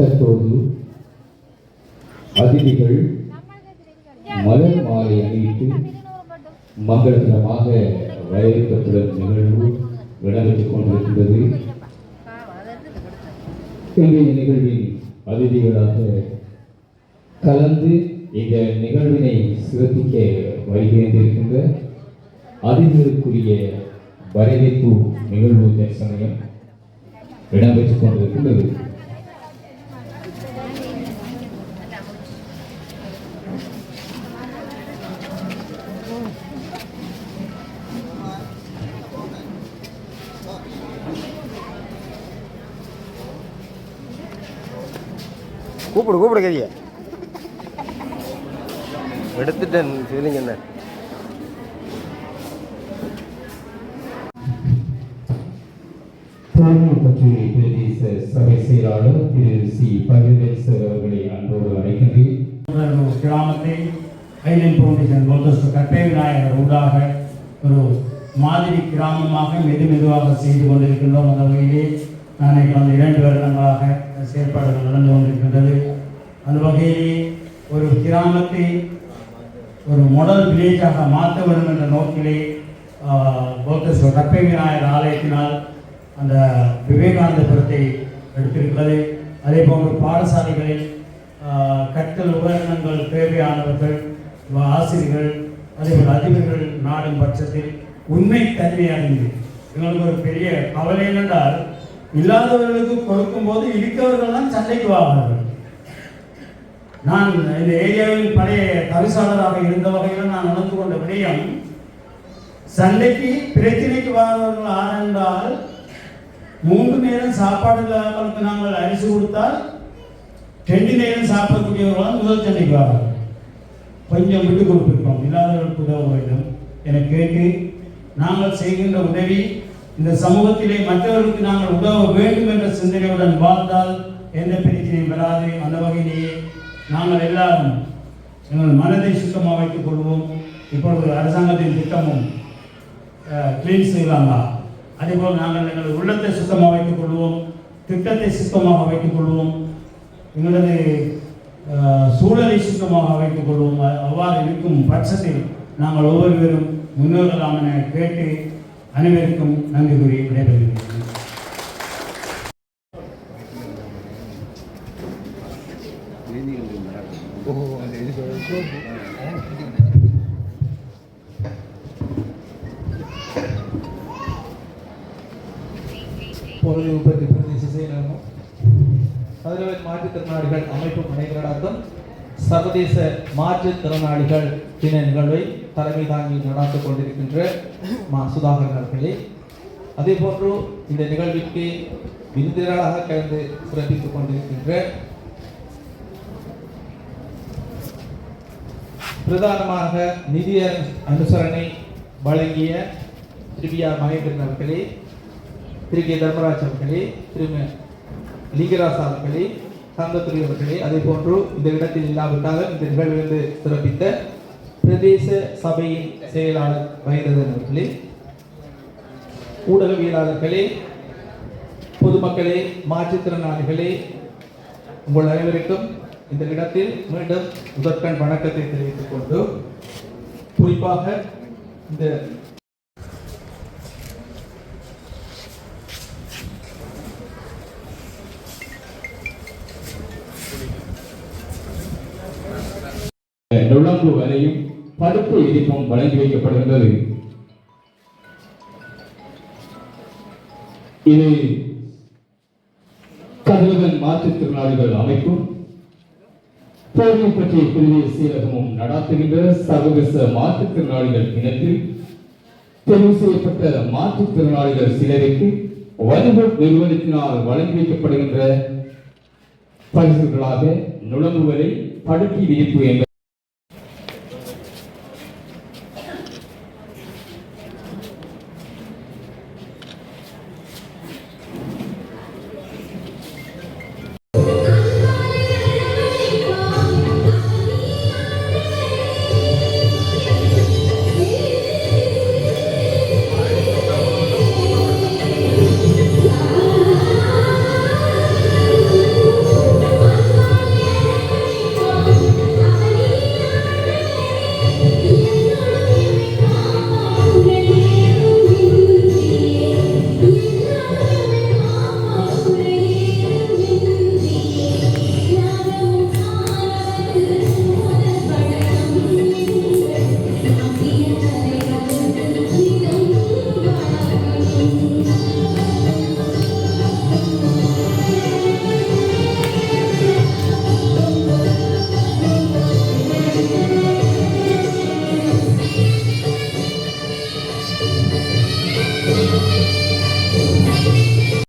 தற்போது அதிதிகள் மலர் மாலை அணிவித்து மங்களகரமாக வரவேற்கப்படும் நிகழ்வு நடைபெற்றுக் கொண்டிருக்கின்றது. இன்றைய நிகழ்வின் அதிதிகளாக கலந்து இந்த நிகழ்வினை சிறப்பிக்க வருகின்றிருக்கின்ற அதிதிகளுக்குரிய வரவேற்பு நிகழ்வு தற்சமயம் இடம்பெற்றுக் கொண்டிருக்கின்றது. கூப்பிடு கூப்பிடு கரிய எடுத்துட்டேன் ஃபீலிங் என்ன? பற்றி பிரதேச சபை செயலாளர் திரு சி. பகிர்வேசர் அவர்களை அன்போடு அழைக்கின்றேன் ஒரு கிராமத்தை ஐலன் ஃபவுண்டேஷன் கோல்டஸ்ட் கட்டை விநாயகர் ஊடாக ஒரு மாதிரி கிராமமாக மெது மெதுவாக செய்து கொண்டிருக்கின்றோம் அந்த வகையிலே. நான் கடந்த இரண்டு வருடங்களாக செயற்பாடுகள் நடந்து கொண்டிருக்கின்றது. அந்த வகையிலே ஒரு கிராமத்தை ஒரு மாடல் வில்லேஜாக மாற்ற வேண்டும் என்ற நோக்கிலே கோல்டஸ்ட் கப்பை விநாயகர் ஆலயத்தினால் அந்த விவேகானந்தபுரத்தை எடுத்திருக்கிறது. அதே போன்று பாடசாலைகளில் கற்றல் உபகரணங்கள் தேவையானவர்கள் ஆசிரியர்கள் அதேபோல் அதிபர்கள் நாடும் பட்சத்தில் உண்மை தன்மை அறிந்து எங்களுக்கு ஒரு பெரிய கவலை என்னென்றால் இல்லாதவர்களுக்கு கொடுக்கும்போது இருக்கிறவர்கள் தான் சண்டைக்கு வாங்க நான் இந்த ஏரியாவில் பழைய தவிசாளராக இருந்த வகையில் நான் உணர்ந்து கொண்ட விடயம் சண்டைக்கு பிரச்சனைக்கு வாழ்வர்கள் ஆனந்தால் மூன்று நேரம் சாப்பாடு இல்லாதவர்களுக்கு நாங்கள் அரிசி கொடுத்தால் ரெண்டு நேரம் சாப்பிடக்கூடியவர்களால் முதல் சண்டைக்கு வாங்க கொஞ்சம் விட்டு கொடுத்துருக்கோம். இல்லாதவர்களுக்கு உதவ வேண்டும் என கேட்டு நாங்கள் செய்கின்ற உதவி இந்த சமூகத்திலே மற்றவர்களுக்கு நாங்கள் உதவ வேண்டும் என்ற சிந்தனையுடன் வாழ்ந்தால் எந்த பிரச்சனையும் வராது. அந்த வகையிலேயே நாங்கள் எல்லாரும் எங்கள் மனதை சுத்தமாக வைத்துக் கொள்வோம். இப்பொழுது அரசாங்கத்தின் திட்டமும் கிளீன் செய்யலாங்களா அதேபோல் நாங்கள் எங்கள் உள்ளத்தை சுத்தமாக வைத்துக் கொள்வோம். திட்டத்தை சுத்தமாக வைத்துக் கொள்வோம். எங்களது சூழலை சுத்தமாக வைத்துக் கொள்வோம். அவ்வாறு இருக்கும் பட்சத்தில் நாங்கள் ஒவ்வொருவரும் முன்னோர்களாம் என கேட்டு அனைவருக்கும் நன்றி கூறி விடைபெறுகிறேன். பொருள் உற்பத்தி பிரதேச செயலகம் கதிரவன் மாற்றுத்திறனாளிகள் அமைப்பு முனைவு சர்வதேச மாற்றுத்திறனாளிகள் தின நிகழ்வை தலைமை தாங்கி நடாத்திக் கொண்டிருக்கின்ற மா சுதாகரன் அவர்களே அதே போன்று இந்த நிகழ்விற்கு விருந்தினராக கலந்து சிறப்பித்துக் கொண்டிருக்கின்ற பிரதானமாக நிதி அனுசரணை வழங்கிய திருவிஆர் மகேந்திரன் அவர்களே திரு கே தர்மராஜ் அவர்களே திரு ம- அவர்களே சந்தத்துறை அவர்களே அதே போன்று இந்த இடத்தில் இல்லாவிட்டாலும் இந்த நிகழ்விலிருந்து சிறப்பித்த பிரதேச சபையின் செயலாளர் வைரதன் அவர்களே ஊடகவியலாளர்களே பொதுமக்களே மாற்றுத்திறனாளிகளே உங்கள் அனைவருக்கும் இந்த இடத்தில் மீண்டும் முதற்கண் வணக்கத்தை தெரிவித்துக் கொண்டு குறிப்பாக இந்த நுழம்பு வரையும் படுப்பு இடிப்பும் வழங்கி வைக்கப்படுகின்றது. இது கதிரவன் மாற்றுத்திறனாளிகள் அமைப்பும் போரியம் பற்றிய பிரிவு சீரகமும் நடாத்துகின்ற சர்வதேச மாற்றுத்திறனாளிகள் இனத்தில் தெரிவு செய்யப்பட்ட மாற்றுத்திறனாளிகள் சிலருக்கு வணிக நிறுவனத்தினால் வழங்கி வைக்கப்படுகின்ற பரிசுகளாக நுழம்புவரை படுக்கி விதிப்பு என்ற